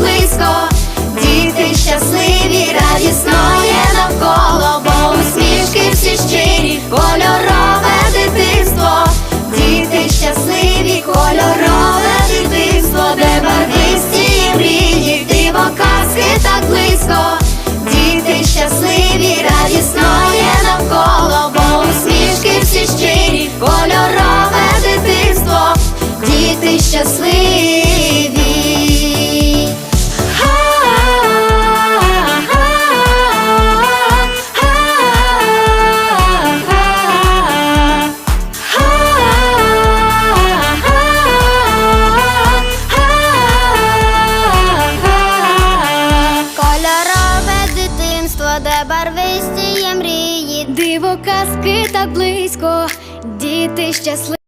близько, діти щасливі, радісно є навколо, бо усмішки всі щирі, кольорове дитинство, діти щасливі, кольорове дитинство, де барвисті мрії, диво казки так близько, діти щасливі, радісно є навколо, бо усмішки всі щирі, кольорове дитинство, діти щасливі. Де барвисті є мрії, Диво казки так близько, діти щасливі.